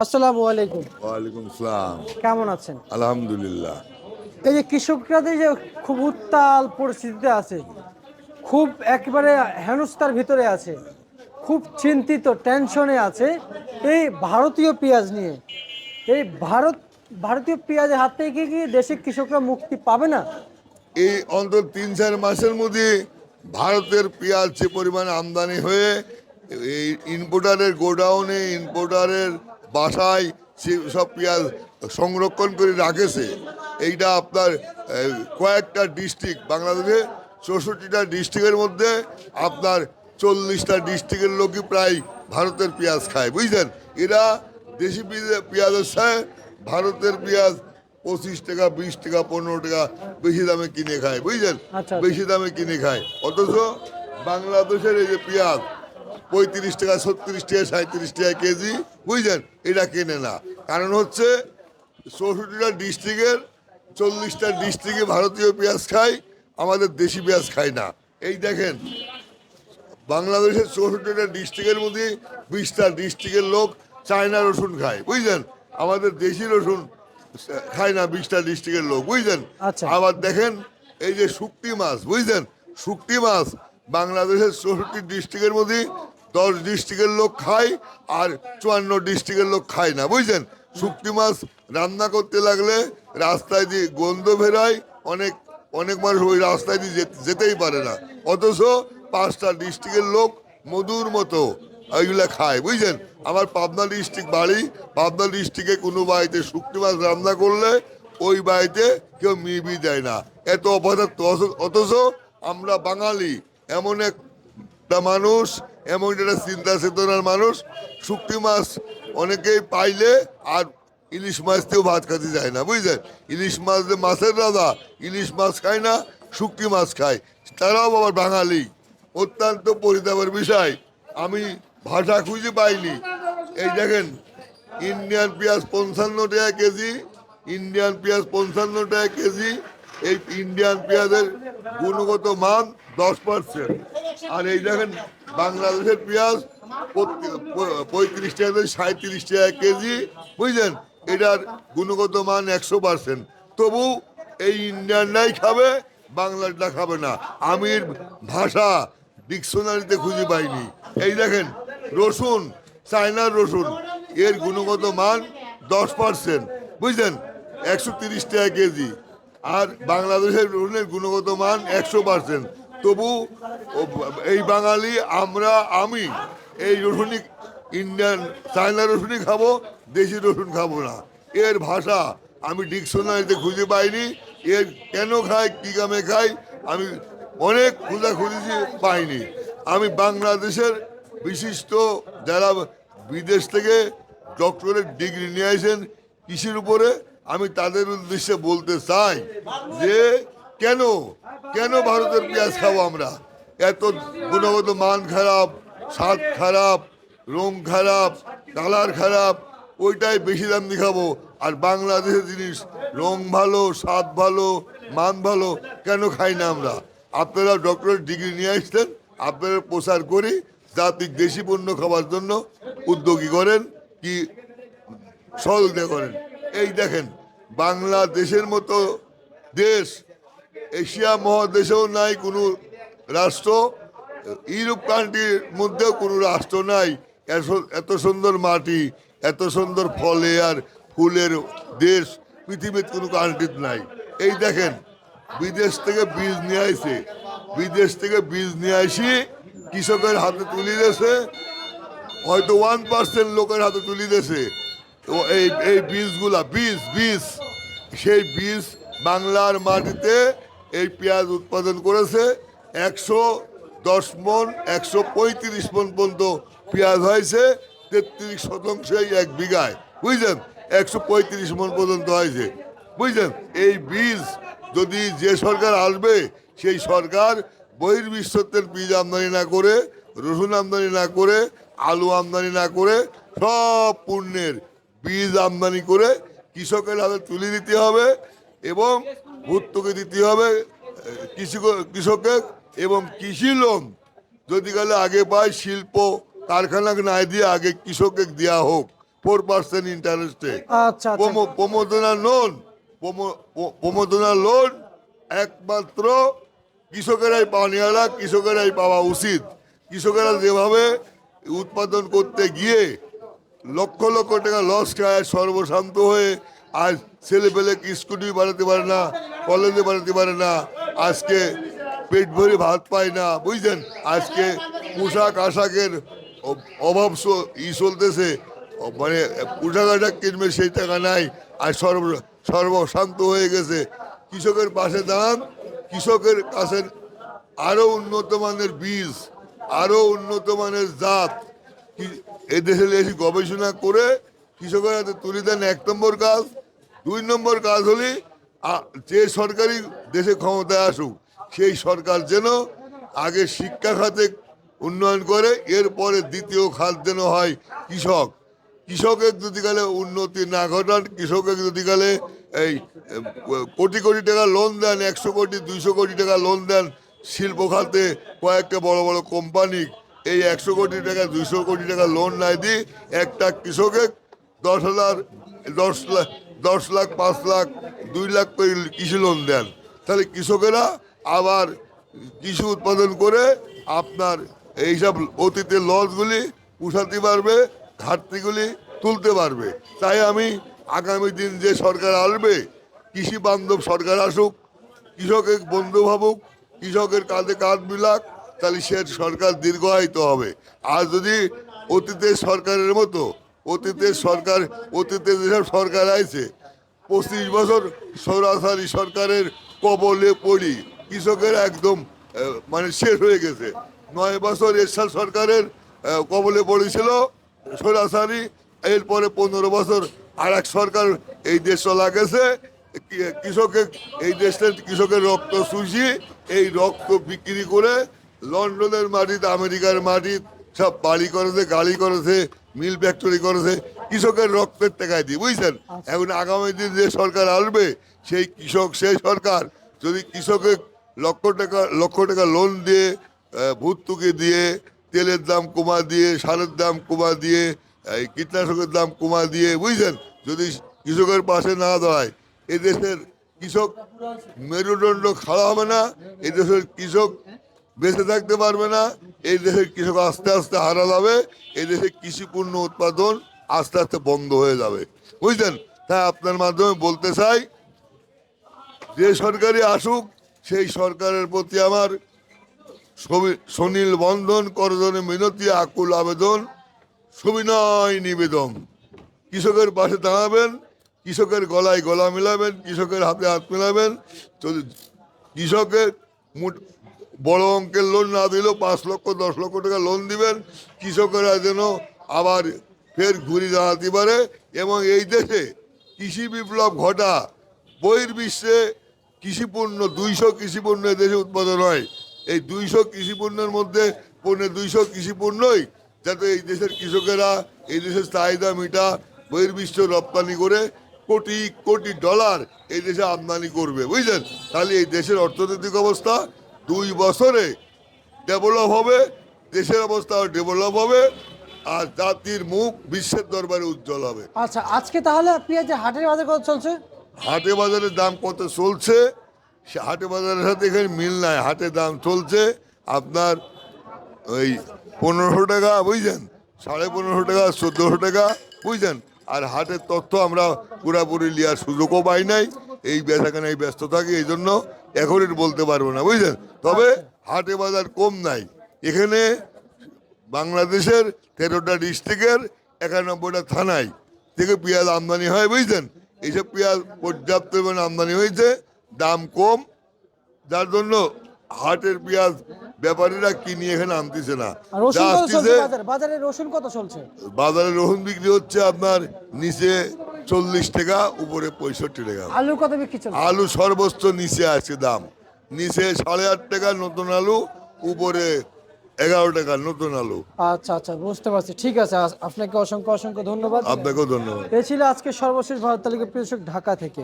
আসসালামু আলাইকুম। ওয়ালাইকুম আসসালাম কেমন আছেন? আলহামদুলিল্লাহ। এই যে কৃষকরা যে খুব উত্তাল পরিস্থিতিতে আছে খুব একেবারে হেনস্থার ভিতরে আছে খুব চিন্তিত টেনশনে আছে এই ভারতীয় পেঁয়াজ নিয়ে এই ভারত ভারতীয় পেঁয়াজের হাত থেকে কি দেশের কৃষকরা মুক্তি পাবে না? এই অন্তত তিন চার মাসের মধ্যে ভারতের পেঁয়াজ যে পরিমাণে আমদানি হয়ে এই ইম্পোর্টারের গোডাউনে ইম্পোর্টারের বাসায় সে সব পেঁয়াজ সংরক্ষণ করে রাখেছে। এইটা আপনার কয়েকটা ডিস্ট্রিক্ট বাংলাদেশে চৌষট্টিটা ডিস্ট্রিক্টের মধ্যে আপনার চল্লিশটা ডিস্ট্রিক্টের লোকই প্রায় ভারতের পেঁয়াজ খায় বুঝলেন? এরা দেশি পেঁয়াজ- পেঁয়াজের সাথে ভারতের পেঁয়াজ পঁচিশ টাকা বিশ টাকা পনেরো টাকা বেশি দামে কিনে খায় বুঝলেন? আচ্ছা। বেশি দামে কিনে খায়। অথচ বাংলাদেশের এই যে পেঁয়াজ পঁয়ত্রিশ টাকা ছত্রিশ টাকা সাঁত্রিশ টাকা কেজি। বুঝলেন? এটা কেনে না। কারণ হচ্ছে চৌষট্টিটা ডিস্ট্রিক্টের চল্লিশটা ডিস্ট্রিক্টে ভারতীয় পেঁয়াজ খায় আমাদের দেশি পেঁয়াজ খায় না। এই দেখেন বাংলাদেশের চৌষট্টিটা ডিস্ট্রিক্টের মধ্যে বিশটা ডিস্ট্রিক্টের লোক চায়না রসুন খায়। বুঝলেন? আমাদের দেশি রসুন খায় না বিশটা ডিস্ট্রিক্টের লোক। বুঝলেন? আচ্ছা। আবার দেখেন এই যে শুক্তি মাছ বুঝলেন? শুক্তি মাছ বাংলাদেশের চৌষট্টি ডিস্ট্রিক্টের মধ্যে দশ ডিস্ট্রিক্টের লোক খায় আর চুয়ান্ন ডিস্ট্রিক্টের লোক খায় না বুঝলেন শুক্তি মাছ রান্না করতে লাগলে রাস্তায় দিয়ে গন্ধ বেরোয়, অনেক অনেক মানুষ ওই রাস্তায় দিয়ে যেতেই পারে না। অথচ পাঁচটা ডিস্ট্রিক্টের লোক মধুর মতো ওইগুলা খায়, বুঝছেন? আমার পাবনা ডিস্ট্রিক্ট বাড়ি, পাবনা ডিস্ট্রিক্টে কোনো বাড়িতে শুক্তি মাছ রান্না করলে ওই বাড়িতে কেউ মিবি দেয় না। এত অপদার্থ অথচ আমরা বাঙালি এমন একটা মানুষ, এমন একটা চিন্তা চেতনার মানুষ। শুক্তি মাছ অনেকেই পাইলে আর ইলিশ মাছ দিয়েও ভাত খেতে যায় না, বুঝলেন? ইলিশ মাছ মাছের রাজা, ইলিশ মাছ খায় না, শুক্তি মাছ খায়। তারাও আবার বাঙালি। অত্যন্ত পরিতাপের বিষয়। আমি ভাষা খুঁজে পাইনি। এই দেখেন, ইন্ডিয়ান পেঁয়াজ পঞ্চান্ন টাকা কেজি, ইন্ডিয়ান পেঁয়াজ পঞ্চান্ন টাকা কেজি এই ইন্ডিয়ান পেঁয়াজের গুণগত মান দশ পার্সেন্ট আর এই দেখেন বাংলাদেশের পেঁয়াজ পঁয়ত্রিশ টাকা থেকে সাঁত্রিশ টাকা কেজি, বুঝলেন? এটার গুণগত মান একশো পার্সেন্ট তবু এই ইন্ডিয়ানরাই খাবে বাংলাটা খাবে না। আমির ভাষা ডিকশনারিতে খুঁজে পাইনি। এই দেখেন, রসুন, চায়নার রসুন, এর গুণগত মান দশ পার্সেন্ট বুঝলেন? একশো তিরিশ টাকা কেজি। আর বাংলাদেশের রসুনের গুণগত মান একশো পার্সেন্ট তবু এই বাঙালি, আমরা, আমি এই রসুনই ইন্ডিয়ান, চায়না রসুনই খাব, দেশি রসুন খাব না। এর ভাষা আমি ডিকশনারিতে খুঁজে পাইনি, এর কেন খায় কী কামে খাই, আমি অনেক খোঁজা খুঁজেছি পাইনি। আমি বাংলাদেশের বিশিষ্ট যারা বিদেশ থেকে ডক্টরেট ডিগ্রি নিয়ে আসেন, কৃষির উপরে আমি তাদের উদ্দেশ্যে বলতে চাই যে কেন? কেন ভারতের পেঁয়াজ খাব আমরা? এত গুণগত মান খারাপ, স্বাদ খারাপ, রং খারাপ, কালার খারাপ, ওইটাই বেশি দাম দিয়ে খাব। আর বাংলাদেশের জিনিস, রং ভালো, স্বাদ ভালো, মান ভালো, কেন খাই না আমরা? আপনারা ডক্টরেট ডিগ্রি নিয়ে আসতেন আপনারা প্রচার করি জাতিক দেশি পণ্য খাওয়ার জন্য উদ্যোগী করেন, কি সহযোগিতা করেন। এই দেখেন, বাংলাদেশের মতো দেশ, এশিয়া মহাদেশেও নাই কোনো রাষ্ট্র, ইউরোপ কান্ট্রির মধ্যেও কোনো রাষ্ট্র নাই। এত- সুন্দর মাটি, এত সুন্দর ফলে আর ফুলের দেশ পৃথিবীর কোনো কান্ট্রিত নাই। এই দেখেন, বিদেশ থেকে বীজ নিয়ে আসে বিদেশ থেকে বীজ নিয়ে আসি কৃষকের হাতে তুলে দিয়েছে, হয়তো ওয়ান পার্সেন্ট লোকের হাতে তুলে দিয়েছে। এই এই বীজগুলা, বীজ বীজ। সেই বীজ বাংলার মাটিতে এই পেঁয়াজ উৎপাদন করেছে একশো দশ মন, একশো পঁয়ত্রিশ মন পর্যন্ত পেঁয়াজ হয়েছে, তেত্রিশ শতাংশই এক বিঘায়। বুঝলেন? একশো পঁয়ত্রিশ মন পর্যন্ত হয়েছে। বুঝলেন? এই বীজ যদি যে সরকার আসবে, সেই সরকার বহির্বিশ্বতের বীজ আমদানি না করে, রসুন আমদানি না করে, আলু আমদানি না করে, সব পণ্যের বীজ আমদানি করে কৃষকের হাতে তুলে দিতে হবে এবং ভর্তুকি দিতে হবে এ, কৃষক কৃষকের এবং কৃষি লোন। যদি গেলে আগে পায় শিল্প কারখানাকে না দিয়ে আগে কৃষককে দেওয়া হোক ফোর পার্সেন্ট ইন্টারেস্টে প্রমোদনা লোন প্রমোদনা লোন একমাত্র কৃষকেরাই পাওয়ানিয়ালা কৃষকেরাই পাওয়া উচিত। কৃষকেরা যেভাবে উৎপাদন করতে গিয়ে লক্ষ লক্ষ টাকা লস খায়, সর্বশান্ত হয়ে আজ ছেলে পেলে স্কুটি বাড়াতে পারে না, কলেজে বাড়াতে পারে না, আজকে পেট ভরে ভাত পায় না বুঝছেন আজকে পোশাক আশাকের অভাব ই চলতেছে মানে পোশাক আশাক কিনবে সেই টাকা নাই, আর সর্ব সর্বশান্ত হয়ে গেছে। কৃষকের পাশে দাঁড়ান, কৃষকের কাছে আরও উন্নত মানের বীজ আরও উন্নত মানের জাত এদেশে এসে গবেষণা করে কৃষকের হাতে তুলে দেন এক নম্বর কাজ, দুই নম্বর কাজ হলি যে সরকারি দেশে ক্ষমতায় আসুক, সেই সরকার যেন আগে শিক্ষা খাতে উন্নয়ন করে, এরপরে দ্বিতীয় খাত যেন হয় কৃষক। কৃষকের যদি গেলে উন্নতি না ঘটান কৃষকের যদি গেলে এই, কোটি কোটি টাকা লোন দেন, একশো কোটি, দুইশো কোটি টাকা লোন দেন, শিল্প খাতে কয়েকটা বড় বড় কোম্পানি এই একশো কোটি টাকা, দুইশো কোটি টাকা লোন নাই দিয়ে একটা কৃষকের দশ হাজার, দশ লাখ দশ লাখ, পাঁচ লাখ, দুই লাখ করে কৃষি লোন দেন। তাহলে কৃষকেরা আবার কৃষি উৎপাদন করে আপনার এইসব অতীতের লসগুলি উঠাতে পারবে, ঘাটতিগুলি তুলতে পারবে। তাই আমি আগামী দিন যে সরকার আসবে, কৃষি বান্ধব সরকার আসুক, কৃষকের বন্ধু ভাবুক, কৃষকের কাঁধে কাঁধ মিলাক তাহলে সে সরকার দীর্ঘায়িত হবে। আর যদি অতীতের সরকারের মতো, অতীতের সরকার অতীতে যেসব সরকার আছে, পঁচিশ বছর সরাসরি সরকারের কবলে পড়ি, কৃষকের একদম মানে শেষ হয়ে গেছে। নয় বছর এরশাদ সরকারের কবলে পড়েছিল সরাসরি এরপরে পনেরো বছর আর এক সরকার এই দেশ চলা গেছে। কৃষকের এই দেশের কৃষকের রক্ত শুষি এই রক্ত বিক্রি করে লন্ডনের মাটিতে আমেরিকার মাটি সব বাড়ি করেছে গাড়ি করেছে মিল ফ্যাক্টরি করেছে কৃষকের রক্তের টাকায় দিয়ে বুঝছেন? এখন আগামী দিন যে সরকার আসবে সেই কৃষক সেই সরকার যদি কৃষকের লক্ষ টাকা লক্ষ টাকা লোন দিয়ে ভর্তুকি দিয়ে তেলের দাম কমা দিয়ে সারের দাম কমা দিয়ে এই কীটনাশকের দাম কমা দিয়ে বুঝছেন? যদি কৃষকের পাশে না দাঁড়ায় এদেশের কৃষক মেরুদণ্ড খাড়া হবে না এদেশের কৃষক বেঁচে থাকতে পারবে না। এই দেশের কৃষক আস্তে আস্তে হারা যাবে, এই দেশে কৃষি পণ্য উৎপাদন আস্তে আস্তে বন্ধ হয়ে যাবে। বুঝলেন? তাই আপনার মাধ্যমে বলতে চাই, যে সরকারি আসুক, সেই সরকারের প্রতি আমার সনীল বন্ধন করজনে মিনতি, আকুল আবেদন, সবিনয় নিবেদন। কৃষকের পাশে দাঁড়াবেন, কৃষকের গলায় গলা মিলাবেন, কৃষকের হাতে হাত মিলাবেন, যদি কৃষকের বড় অঙ্কের লোন না দিলেও পাঁচ লক্ষ, দশ লক্ষ টাকা লোন দিবেন। কৃষকেরা যেন আবার ফের ঘুরে দাঁড়াতে পারে এবং এই দেশে কৃষি বিপ্লব ঘটা, বহির্বিশ্বে কৃষিপণ্য, দুইশো কৃষিপণ্য দেশে উৎপাদন হয়। এই দুইশো কৃষিপণ্যের মধ্যে পণ্যে দুইশো কৃষিপণ্যই যাতে এই দেশের কৃষকেরা এই দেশের চাহিদা মিটা, বহির্বিশ্ব রপ্তানি করে কোটি কোটি ডলার এই দেশে আমদানি করবে। বুঝলেন? তাহলে এই দেশের অর্থনৈতিক অবস্থা দুই বছরে ডেভেলপ হবে দেশের অবস্থা ডেভেলপ হবে আর জাতির মুখ বিশ্বের দরবারে উজ্জ্বল হবে। আচ্ছা আজকে তাহলে পেঁয়াজের হাটের বাজার কত চলছে? হাটে বাজারের দাম কত চলছে? সে হাটে বাজারের সাথে এখানে মিল নাই হাটে দাম চলছে। আপনার ওই পনেরোশো টাকা বুঝছেন সাড়ে পনেরোশো টাকা চোদ্দোশো টাকা বুঝছেন আর হাটের তথ্য আমরা পুরাপুরি নেওয়ার সুযোগও পাই নাই। এই বেচাকেনায় ব্যস্ত থাকি এই জন্য এখনই বলতে পারব না বুঝলেন? তবে হাটে বাজার কম নাই। এখানে বাংলাদেশের তেরোটা ডিস্ট্রিক্টের একানব্বইটা থানায় থেকে পেঁয়াজ আমদানি হয় বুঝছেন এইসব পেঁয়াজ পর্যাপ্ত পরিমাণে আমদানি হয়েছে দাম কম। যার জন্য হাটের পেঁয়াজ ব্যাপারীরা কিনে এখানে আনতেছে না। বাজারে রসুন কত চলছে? বাজারে রসুন বিক্রি হচ্ছে আপনার নিচে চল্লিশ টাকা উপরে পঁয়ষট্টি টাকা। আলু কত বিক্রি চলছে? আলু সর্বোচ্চ নিচে আছে দাম। নিচে সাড়ে আট টাকা নতুন আলু উপরে এগারো টাকা নতুন আলু। আচ্ছা আচ্ছা বুঝতে পারছি। ঠিক আছে আপনাকে অসংখ্য অসংখ্য ধন্যবাদ। আপনাকেও ধন্যবাদ। এ ছিল আজকে সর্বশেষ ভারত তালিকা প্রিয়সক ঢাকা থেকে।